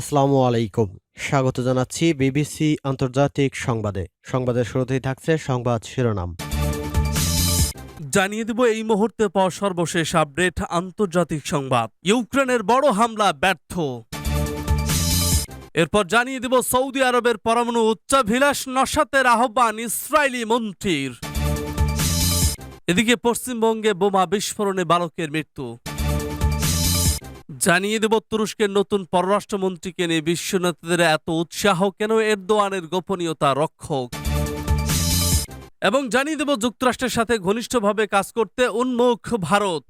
আসসালামু আলাইকুম। স্বাগত জানাচ্ছি বিবিসি আন্তর্জাতিক সংবাদে। সংবাদের শুরুতেই থাকছে সংবাদ শিরোনাম। জানিয়ে দেব এই মুহূর্তে পাওয়া সর্বশেষ আপডেট আন্তর্জাতিক সংবাদ। ইউক্রেনের বড় হামলা ব্যর্থ। এরপর জানিয়ে দেব সৌদি আরবের পরমাণু উচ্চাভিলাষ নসাতের আহ্বান ইসরায়েলি মন্ত্রীর। এদিকে পশ্চিমবঙ্গে বোমা বিস্ফোরণে বালকের মৃত্যু। জানিয়ে দেব, তুরস্কের নতুন পররাষ্ট্রমন্ত্রীকে নিয়ে বিশ্ব নেতাদের এত উৎসাহ কেন? এরদোয়ানের গোপনীয়তা রক্ষক। এবং জানিয়ে দেব, যুক্তরাষ্ট্রের সাথে ঘনিষ্ঠভাবে কাজ করতে উন্মুখ ভারত।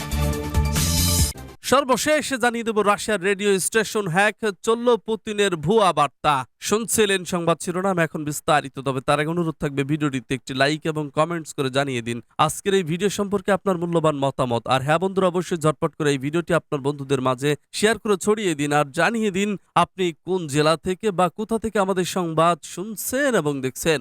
সর্বশেষ জানিয়ে দেব রাশিয়ার রেডিও স্টেশন হ্যাক, চলল পুতিনের ভুয়া বার্তা। শুনছিলেন সংবাদ শিরোনাম, এখন বিস্তারিত, তবে তার আগে অনুরোধ থাকবে ভিডিওটিতে একটি লাইক এবং কমেন্টস করে জানিয়ে দিন। আজকের এই ভিডিও সম্পর্কে আপনার মূল্যবান মতামত। আর হ্যাঁ বন্ধুরা, অবশ্যই ঝটপট করে এই ভিডিওটি আপনার বন্ধুদের মাঝে শেয়ার করে ছড়িয়ে দিন। আর জানিয়ে দিন, আপনি কোন জেলা থেকে বা কোথা থেকে আমাদের সংবাদ শুনছেন এবং দেখছেন।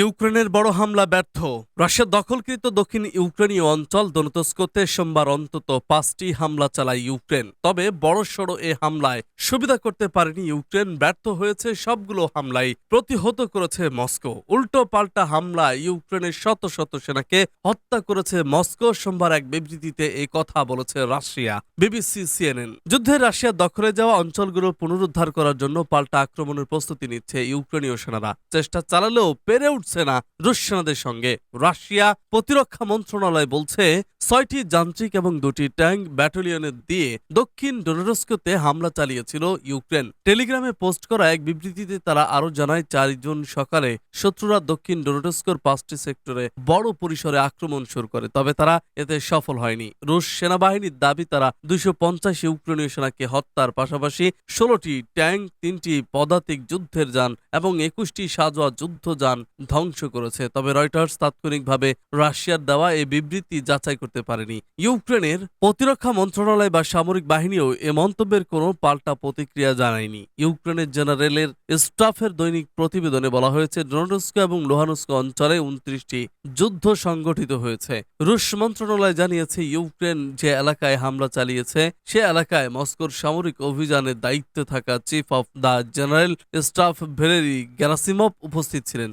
ইউক্রেনের বড় হামলা ব্যর্থ। রাশিয়া দখলকৃত দক্ষিণ ইউক্রেনীয় অঞ্চল দনতস্কোতে সোমবার অন্তত পাঁচটি হামলা চালায় ইউক্রেন। তবে বড়সড় এ হামলায় সুবিধা করতে পারেনি ইউক্রেন, ব্যর্থ হয়েছে সবগুলো হামলাই প্রতিহত করেছে মস্কো। উল্টো পাল্টা হামলায় ইউক্রেনের শত শত সেনাকে হত্যা করেছে মস্কো, সোমবার এক বিবৃতিতে এই কথা বলেছে রাশিয়া, বিবিসি, সিএনএন। যুদ্ধে রাশিয়া দখলে যাওয়া অঞ্চলগুলো পুনরুদ্ধার করার জন্য পাল্টা আক্রমণের প্রস্তুতি নিচ্ছে ইউক্রেনীয় সেনারা। চেষ্টা চালালেও পেরে উঠছে না রুশ সেনাদের সঙ্গে। রাশিয়া প্রতিরক্ষা মন্ত্রণালয় বলছে, ছয়টি যান্ত্রিক এবং দুটি ট্যাঙ্ক ব্যাটালিয়নের দিয়ে দক্ষিণ ডোনেরস্কোতে হামলা চালিয়েছিল ইউক্রেন। টেলিগ্রামে পোস্ট করা এক বিবৃতিতে তারা আরও জানায়, চার জুন সকালে শত্রুরা দক্ষিণ ডোনেরস্কোর পাঁচটি সেক্টরে বড় পরিসরে আক্রমণ শুরু করে, তবে তারা এতে সফল হয়নি। রুশ সেনাবাহিনীর দাবি, তারা দুইশো পঞ্চাশ ইউক্রেনীয় সেনাকে হত্যার পাশাপাশি ষোলোটি ট্যাঙ্ক, তিনটি পদাতিক যুদ্ধের যান এবং একুশটি সাজোয়া যুদ্ধযান ধ্বংস করেছে। তবে রয়টার্স তাৎক্ষণিকভাবে রাশিয়ার দেওয়া এই বিবৃতি যাচাই করতে পারেনি। ইউক্রেনের প্রতিরক্ষা মন্ত্রণালয় বা সামরিক বাহিনীও এ মন্তব্যের কোনো পাল্টা প্রতিক্রিয়া জানায়নি। ইউক্রেনের জেনারেলের স্টাফের দৈনিক প্রতিবেদনে বলা হয়েছে, ডোনেটস্ক এবং লোহানস্ক অঞ্চলে উনত্রিশটি যুদ্ধ সংগঠিত হয়েছে। রুশ মন্ত্রণালয় জানিয়েছে, ইউক্রেন যে এলাকায় হামলা চালিয়েছে, সে এলাকায় মস্কোর সামরিক অভিযানের দায়িত্বে থাকা chief of the general staff Valery Gerasimov উপস্থিত ছিলেন।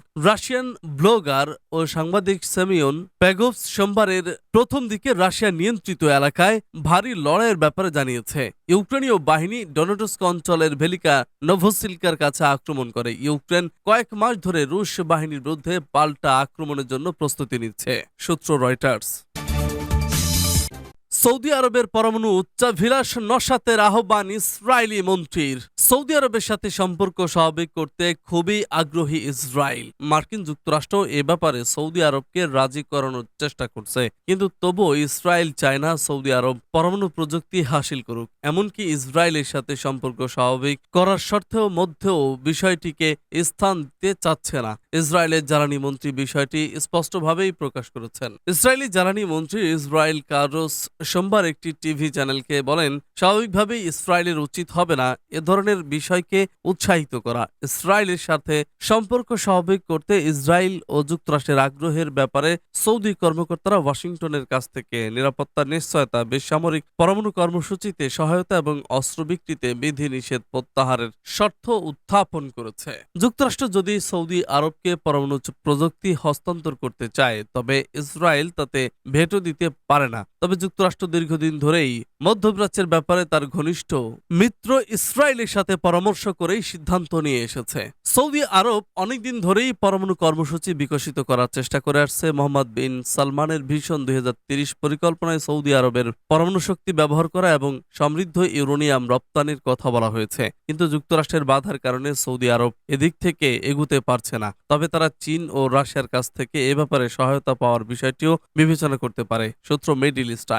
রাশিয়ান ব্লগার ও সাংবাদিক সেমিয়ন প্যাগোভস সোমবারের প্রথম দিকে রাশিয়া নিয়ন্ত্রিত এলাকায় ভারী লড়াইয়ের ব্যাপারে জানিয়েছে। ইউক্রেনীয় বাহিনী ডোনেটস্ক অঞ্চলের ভেলিকা নভোসিলকার কাছে আক্রমণ করে। ইউক্রেন কয়েক মাস ধরে রুশ বাহিনীর বিরুদ্ধে পাল্টা আক্রমণের জন্য প্রস্তুতি নিচ্ছে, সূত্র রয়টার্স। সৌদি আরবের পরমাণু উচ্চাভিলাষ নসাতের আহ্বান ইসরায়েলি মন্ত্রীর। সৌদি আরবের সাথে সম্পর্ক স্বাভাবিক করতে খুবই আগ্রহী ইসরায়েল। মার্কিন যুক্তরাষ্ট্র এ ব্যাপারে সৌদি আরবকে রাজি করানোর চেষ্টা করছে। কিন্তু তবুও ইসরায়েল চায় না সৌদি আরব পরমাণু প্রযুক্তি হাসিল করুক। এমনকি ইসরায়েলের সাথে সম্পর্ক স্বাভাবিক করার শর্তেও মধ্যেও বিষয়টিকে স্থান দিতে চাচ্ছে না। ইসরায়েলের জ্বালানি মন্ত্রী বিষয়টি স্পষ্টভাবেই প্রকাশ করেছেন। ইসরায়েলি জ্বালানি মন্ত্রী ইসরায়েল কারোস সোমবার একটি টিভি চ্যানেলকে বলেন, স্বাভাবিকভাবেই ইসরায়েলের উচিত হবে না এ ধরনের বিষয়কে উৎসাহিত করা। ইসরায়েলের সাথে সম্পর্ক স্বাভাবিক করতে ইসরায়েল ও যুক্তরাষ্ট্রের আগ্রহের ব্যাপারে সৌদি কর্মকর্তারা ওয়াশিংটনের কাছ থেকে নিরাপত্তা নিশ্চয়তা, বেসামরিক পরমাণু কর্মসূচিতে সহায়তা এবং অস্ত্র বিক্রিতে বিধিনিষেধ প্রত্যাহারের শর্ত উত্থাপন করেছে। যুক্তরাষ্ট্র যদি সৌদি আরবকে পরমাণু প্রযুক্তি হস্তান্তর করতে চায়, তবে ইসরায়েল তাতে ভেটো দিতে পারে না। তবে যুক্তরাষ্ট্র দীর্ঘদিন ধরেই মধ্যপ্রাচ্যের ব্যাপারে তার ঘনিষ্ঠ মিত্র ইসরায়েলের সাথে পরামর্শ করেই সিদ্ধান্ত নিয়ে এসেছে। সৌদি আরব অনেকদিন ধরেই পরমাণু কর্মসূচি বিকশিত করার চেষ্টা করে আসছে। মোহাম্মদ বিন সালমানের ভীষণ দুই পরিকল্পনায় সৌদি আরবের পরমাণু শক্তি ব্যবহার করা এবং সমৃদ্ধ ইউরোনিয়াম রপ্তানির কথা বলা হয়েছে। কিন্তু যুক্তরাষ্ট্রের বাধার কারণে সৌদি আরব এদিক থেকে এগুতে পারছে না। তবে তারা চীন ও রাশিয়ার কাছ থেকে এ ব্যাপারে সহায়তা পাওয়ার বিষয়টিও বিবেচনা করতে পারে। সূত্র মিডিল ইস্ট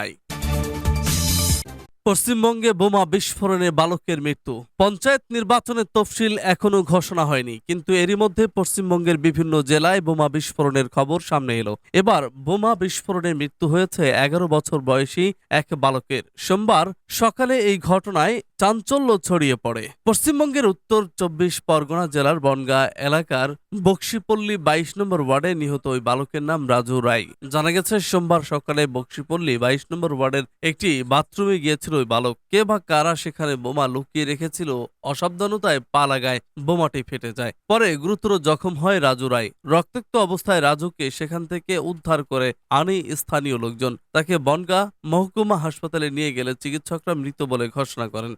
পশ্চিমবঙ্গে বোমা বিস্ফোরণে বালকের মৃত্যু। পঞ্চায়েত নির্বাচনের তফসিল এখনও ঘোষণা হয়নি, কিন্তু এরই মধ্যে পশ্চিমবঙ্গের বিভিন্ন জেলায় বোমা বিস্ফোরণের খবর সামনে এলো। এবার বোমা বিস্ফোরণে মৃত্যু হয়েছে এগারো বছর বয়সী এক বালকের। সোমবার সকালে এই ঘটনায় চাঞ্চল্য ছড়িয়ে পড়ে। পশ্চিমবঙ্গের উত্তর চব্বিশ পরগনা জেলার বনগা এলাকার বক্সিপল্লী বাইশ নম্বর ওয়ার্ডে নিহত ওই বালকের নাম রাজু রায়। জানা গেছে, সোমবার সকালে বক্সিপল্লী বাইশ নম্বর ওয়ার্ডের একটি বাথরুমে গিয়েছিল ওই বালক। কে বা কারা সেখানে বোমা লুকিয়ে রেখেছিল অসাবধানতায় পা লাগায়, বোমাটি ফেটে যায়। পরে গুরুতর জখম হয় রাজু রায়। রক্তাক্ত অবস্থায় রাজুকে সেখান থেকে উদ্ধার করে আনে স্থানীয় লোকজন। তাকে বনগা মহকুমা হাসপাতালে নিয়ে গেলে চিকিৎসকরা মৃত বলে ঘোষণা করেন।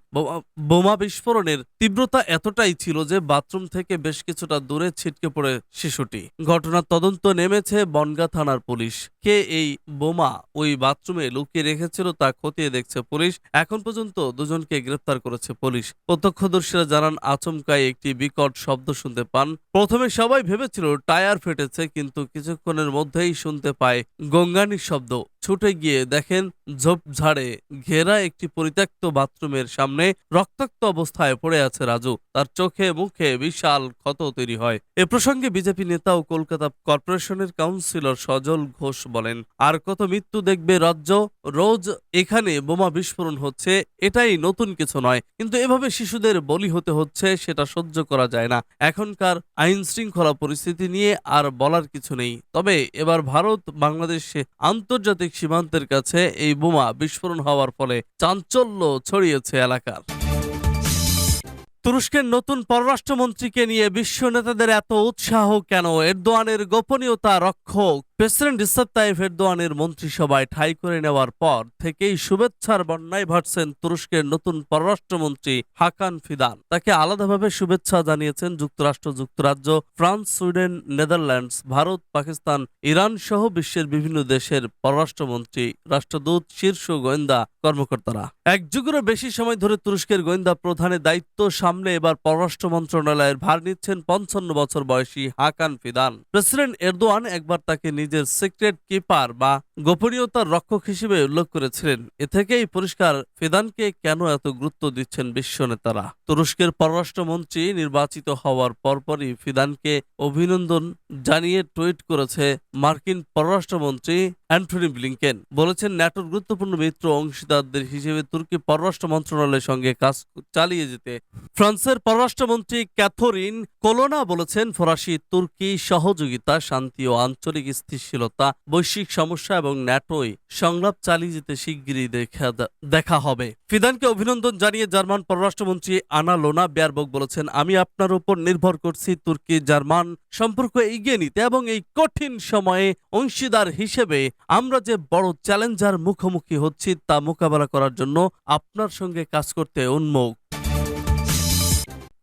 বোমা- বিস্ফোরণের তীব্রতা এতটাই ছিল যে বাথরুম থেকে বেশ কিছুটা দূরে ছিটকে পড়ে শিশুটি। ঘটনার তদন্ত নেমেছে বনগা থানার পুলিশ। কে এই বোমা ওই বাথরুমে লুকিয়ে রেখেছিল তা খতিয়ে দেখছে পুলিশ। এখন পর্যন্ত দুজনকে গ্রেফতার করেছে পুলিশ। প্রত্যক্ষদর্শীরা জানান আচমকায় একটি বিকট শব্দ শুনতে পান। প্রথমে সবাই ভেবেছিল টায়ার ফেটেছে, কিন্তু কিছুক্ষণের মধ্যেই শুনতে পায় গঙ্গানির শব্দ। ছুটে গিয়ে দেখেন ঝোপঝাড়ে ঘেরা একটি পরিত্যক্ত বাথরুমের সামনে রক্তাক্ত অবস্থায় পড়ে আছে রাজু। তার চোখে মুখে বিশাল ক্ষত তৈরি হয়। এ প্রসঙ্গে বিজেপি নেতা ও কলকাতা কর্পোরেশনের কাউন্সিলর সজল ঘোষ বলেন, আর কত মৃত্যু দেখবে রাজ্য? রোজ এখানে বোমা বিস্ফোরণ হচ্ছে, এটাই নতুন কিছু নয়। কিন্তু এভাবে শিশুদের বলি হতে হচ্ছে, সেটা সহ্য করা যায় না। এখনকার আইন শৃঙ্খলা পরিস্থিতি নিয়ে আর বলার কিছু নেই। তবে এবার ভারত, বাংলাদেশে আন্তর্জাতিক সীমান্তের কাছে এই বোমা বিস্ফোরণ হওয়ার ফলে চাঞ্চল্য ছড়িয়েছে এলাকার। তুরস্কের নতুন পররাষ্ট্রমন্ত্রীকে নিয়ে বিশ্ব নেতাদের এত উৎসাহ কেন? এরদোয়ানের গোপনীয়তা রক্ষক প্রেসিডেন্ট রিসেপ তাইফ এরদোয়ানের মন্ত্রিসভায় ঠাঁই করে নেওয়ার পর থেকেই শুভেচ্ছার বন্যায় ভাটছেন তুরস্কের নতুন পররাষ্ট্রমন্ত্রী হাকান ফিদান। তাকে আলাদাভাবে শুভেচ্ছা জানিয়েছেন যুক্তরাষ্ট্র, যুক্তরাজ্য, France, Sweden, Netherlands, Bharat, Pakistan, Iran সহ বিশ্বের বিভিন্ন দেশের পররাষ্ট্রমন্ত্রী, রাষ্ট্রদূত, শীর্ষ গোয়েন্দা কর্মকর্তারা। এক যুগেরও বেশি সময় ধরে তুরস্কের গোয়েন্দা প্রধানের দায়িত্ব সামনে এবার পররাষ্ট্র মন্ত্রণালয়ের ভার নিচ্ছেন পঞ্চান্ন বছর বয়সী হাকান ফিদান। প্রেসিডেন্ট এরদোয়ান একবার তাকে নিজের সিক্রেট কিপার বা গোপনীয়তার রক্ষক হিসেবে উল্লেখ করেছিলেন। এ থেকেই পরিষ্কার ফিদানকে কেন এত গুরুত্ব দিচ্ছেন বিশ্ব নেতারা? তুরস্কের পররাষ্ট্রমন্ত্রী নির্বাচিত হওয়ার পরপরই ফিদানকে অভিনন্দন জানিয়ে টুইট করেছে মার্কিন পররাষ্ট্রমন্ত্রী অ্যান্টনি ব্লিংকেন। বলেছেন, ন্যাটোর গুরুত্বপূর্ণ মিত্র অংশীদারদের হিসেবে তুর্কি পররাষ্ট্র মন্ত্রণালয়ের সঙ্গে কাজ চালিয়ে যেতে। ফ্রান্সের পররাষ্ট্রমন্ত্রী ক্যাথরিন কোলোনা বলেছেন, ফরাসি তুর্কি সহযোগিতা, শান্তি ও আঞ্চলিক স্থিতিশীলতা, বৈশ্বিক সমস্যা এবং ন্যাটোই সংলাপ চালিয়ে যেতে শিগগিরই দেখা দেখা হবে। ফিদানকে অভিনন্দন জানিয়ে জার্মান পররাষ্ট্রমন্ত্রী আনা লোনা বেয়ারবক বলেছেন, আমি আপনার উপর নির্ভর করছি তুর্কি জার্মান সম্পর্ক এগিয়ে নিতে এবং এই কঠিন সময়ে অংশীদার হিসেবে আমরা যে বড় চ্যালেঞ্জার মুখোমুখি হচ্ছি তা মোকাবেলা করার জন্য আপনার সঙ্গে কাজ করতে উন্মুখ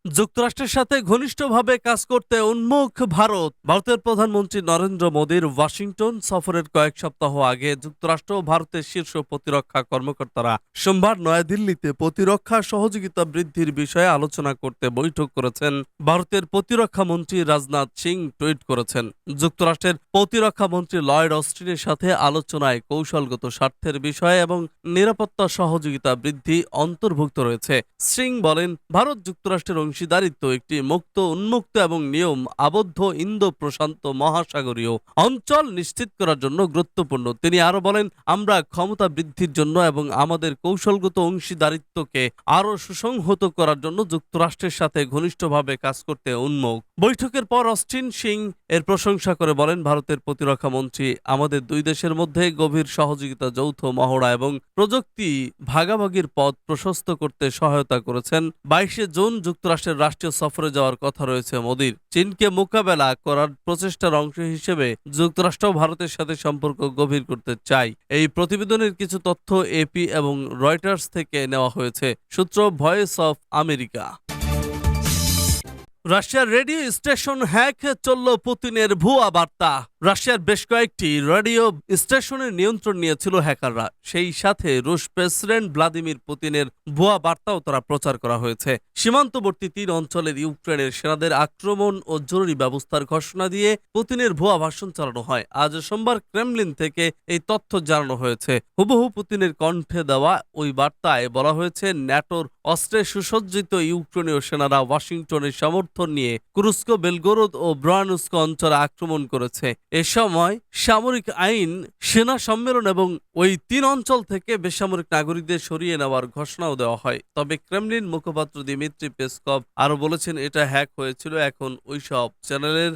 যুক্তরাষ্ট্রের সাথে ঘনিষ্ঠভাবে কাজ করতে উন্মুখ ভারত। ভারতের প্রধানমন্ত্রী নরেন্দ্র মোদীর ওয়াশিংটন সফরের কয়েক সপ্তাহ আগে যুক্তরাষ্ট্র ও ভারতের শীর্ষ প্রতিরক্ষা কর্মকর্তারা সোমবার নয়াদিল্লিতে প্রতিরক্ষা সহযোগিতা বৃদ্ধির বিষয়ে আলোচনা করতে বৈঠক করেছেন। ভারতের প্রতিরক্ষা মন্ত্রী রাজনাথ সিং টুইট করেছেন। যুক্তরাষ্ট্রের প্রতিরক্ষা মন্ত্রী লয়েড অস্টিনের সাথে আলোচনায় কৌশলগত স্বার্থের বিষয় এবং নিরাপত্তা সহযোগিতা বৃদ্ধি অন্তর্ভুক্ত রয়েছে। সিং বলেন, ভারত যুক্তরাষ্ট্রের অংশীদারিত্ব একটি মুক্ত, উন্মুক্ত এবং নিয়ম আবদ্ধ ইন্দো প্রশান্ত মহাসাগরীয় অঞ্চল নিশ্চিত করার জন্য গুরুত্বপূর্ণ। তিনি আরও বলেন, আমরা ক্ষমতা বৃদ্ধির জন্য এবং আমাদের কৌশলগত অংশীদারিত্বকে আরও সুসংহত করার জন্য যুক্তরাষ্ট্রের সাথে ঘনিষ্ঠভাবে কাজ করতে উন্মুখ। বৈঠকের পর অস্টিন সিং এর প্রশংসা করে বলেন, ভারতের প্রতিরক্ষা মন্ত্রী, আমাদের দুই দেশের মধ্যে গভীর সহযোগিতা, যৌথ মহড়া এবং প্রযুক্তি ভাগাভাগির পথ প্রশস্ত করতে সহায়তা করেছেন। বাইশে জুন যুক্তরাষ্ট্রের রাষ্ট্রীয় সফরে যাওয়ার কথা রয়েছে মোদীর। চীনকে মোকাবেলা করার প্রচেষ্টার অংশ হিসেবে যুক্তরাষ্ট্র ভারতের সাথে সম্পর্ক গভীর করতে চায়। এই প্রতিবেদনের কিছু তথ্য এপি এবং রয়টার্স থেকে নেওয়া হয়েছে। সূত্র ভয়েস অফ আমেরিকা। রাশিয়ার রেডিও স্টেশন হ্যাক চলল পুতিনের ভুয়া বার্তা। রাশিয়ার বেশ কয়েকটি রেডিও স্টেশনের নিয়ন্ত্রণ নিয়েছিল হ্যাকাররা। সেই সাথে রুশ প্রেসিডেন্ট ভ্লাদিমির পুতিনের ভুয়া বার্তাও তারা প্রচার করা হয়েছে। সীমান্তবর্তী তিন অঞ্চলের ইউক্রেনের সেনাদের আক্রমণ ও জরুরি ব্যবস্থার ঘোষণা দিয়ে পুতিনের ভুয়া ভাষণ চালানো হয়। আজ সোমবার ক্রেমলিন থেকে এই তথ্য জানানো হয়েছে। হুবহু পুতিনের কণ্ঠে দেওয়া ওই বার্তায় বলা হয়েছে, ন্যাটোর অস্ত্রে সুসজ্জিত ইউক্রেনীয় সেনারা ওয়াশিংটনের সমর্থন সমর্থন নিয়ে কুরুস্কো, বেলগোরদ ও ব্রানুস্কো অঞ্চলে আক্রমণ করেছে। এ সময় সামরিক আইন, সেনা সম্মেলন এবং ওই তিন অঞ্চল থেকে বেসামরিক নাগরিকদের সরিয়ে নেওয়ার ঘোষণাও দেওয়া হয়। তবে ক্রেমলিন মুখপাত্র দিমিত্রি পেসকভ আরও বলেছেন, এটা হ্যাক হয়েছিল, এখন ওইসব চ্যানেলের